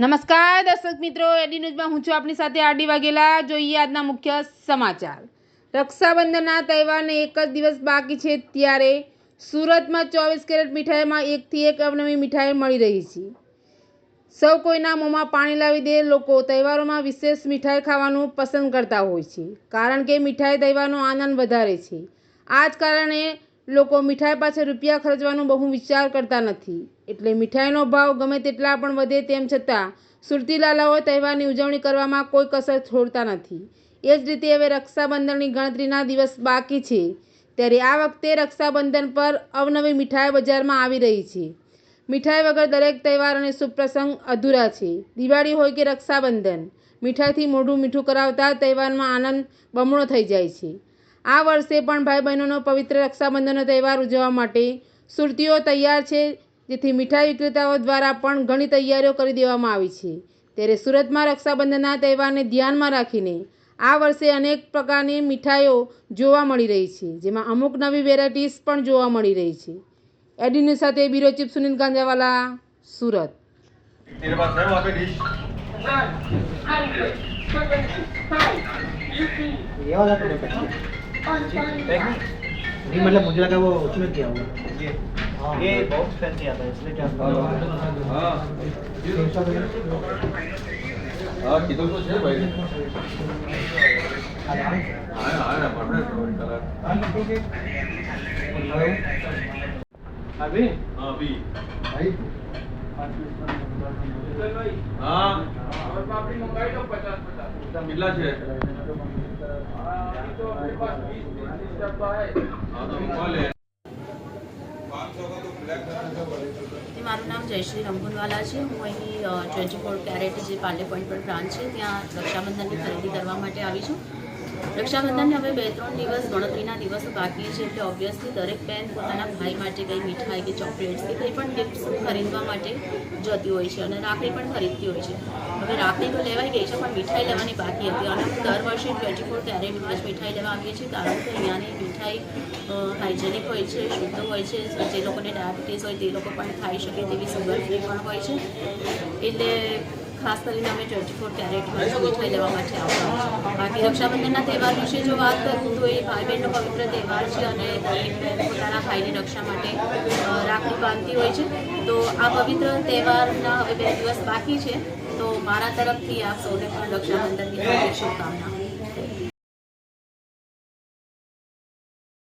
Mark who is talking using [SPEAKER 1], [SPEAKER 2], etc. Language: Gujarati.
[SPEAKER 1] નમસ્કાર, દર્શક મિત્રો. એડી ન્યૂઝમાં હું છું આપની સાથે આડી વાઘેલા. જોઈએ આજના મુખ્ય સમાચાર. રક્ષાબંધનના તહેવારને એક જ દિવસ બાકી છે ત્યારે સુરતમાં ચોવીસ કેરેટ મીઠાઈમાં એકથી એક અવનવી મીઠાઈ મળી રહી છે. સૌ કોઈના મોંમાં પાણી લાવી દે. લોકો તહેવારોમાં વિશેષ મીઠાઈ ખાવાનું પસંદ કરતા હોય છે. કારણ કે મીઠાઈ તહેવારનો આનંદ વધારે છે. આ જ કારણે લોકો મીઠાઈ પાછળ રૂપિયા ખર્ચવાનો બહુ વિચાર કરતા નથી. એટલે મીઠાઈનો ભાવ ગમે તેટલા પણ વધે તેમ છતાં, સુરતીલાલાઓ તહેવારની ઉજવણી કરવામાં કોઈ કસર છોડતા નથી. એ જ રીતે હવે રક્ષાબંધનની ગણતરીના દિવસ બાકી છે. ત્યારે આ વખતે રક્ષાબંધન પર અવનવી મીઠાઈ બજારમાં આવી રહી છે. મીઠાઈ વગર દરેક તહેવાર અને સુપ્રસંગ પ્રસંગ અધૂરા છે. દિવાળી હોય કે રક્ષાબંધન, મીઠાઈથી મોઢું મીઠું કરાવતા તહેવારમાં આનંદ બમણો થઈ જાય છે. આ વર્ષે પણ ભાઈ બહેનોનો પવિત્ર રક્ષાબંધનનો તહેવાર ઉજવવા માટે સુરતીઓ તૈયાર છે. જેથી મીઠાઈ વિક્રેતાઓ દ્વારા પણ ઘણી તૈયારીઓ કરી દેવામાં આવી છે. ત્યારે સુરતમાં રક્ષાબંધનના તહેવારને ધ્યાનમાં રાખીને આ વર્ષે અનેક પ્રકારની મીઠાઈઓ જોવા મળી રહી છે. જેમાં અમુક નવી વેરાયટીઝ પણ જોવા મળી રહી છે. એડી સાથે bureau chief Sunil Ganjawala Surat.
[SPEAKER 2] Thank you. नहीं मतलब मुझे लगा वो उसमें क्या हुआ
[SPEAKER 3] ये
[SPEAKER 2] बॉक्स फैन नहीं आता इसलिए क्या
[SPEAKER 3] हाँ हाँ किधर तो है भाई आया आया पढ़ने कलर
[SPEAKER 2] अभी
[SPEAKER 3] अभी
[SPEAKER 2] भाई
[SPEAKER 3] હા. કેટલા છે?
[SPEAKER 4] મારું નામ જયશ્રી રંગુનવાલા છે. હું અહીં ટ્વેન્ટી ફોર કેરેટ જે પાર્લે પોઈન્ટ પર બ્રાન્ચ છે ત્યાં રક્ષાબંધનની ખરીદી કરવા માટે આવી છું. રક્ષાબંધનને હવે બે ત્રણ દિવસ ગણતરીના દિવસો બાકી છે એટલે ઓબ્વિયસલી દરેક બેન પોતાના ભાઈ માટે કંઈ મીઠાઈ કે ચોકલેટ્સ કે કંઈ પણ ગિફ્ટ્સ ખરીદવા માટે જતી હોય છે અને રાખડી પણ ખરીદતી હોય છે. હવે રાખડી તો લેવાઈ ગઈ છે પણ મીઠાઈ લેવાની બાકી હતી અને દર વર્ષે ટ્વેન્ટી ફોર કેરેટમાં જ મીઠાઈ લેવા આવીએ છીએ કારણ કે અહીંયાની મીઠાઈ હાઇજેનિક હોય છે, શુદ્ધ હોય છે, જે લોકોને ડાયાબિટીસ હોય તે લોકો પણ ખાઈ શકે તેવી સુગર ફ્રી પણ હોય છે. એટલે ખાસ કરીને અમે ટ્વેન્ટી ફોર કેરેટમાં મીઠાઈ લેવા માટે આવતા બાકી રક્ષાબંધનના તહેવાર વિશે જો વાત કરું તો એ ભાઈ બહેનનો પવિત્ર તહેવાર છે અને પોતાના ભાઈની રક્ષા માટે રાખડી બાંધતી હોય છે. તો આ પવિત્ર તહેવારના હવે બે દિવસ બાકી છે. તો મારા તરફથી આપ સૌને પણ રક્ષાબંધનની શુભકામના.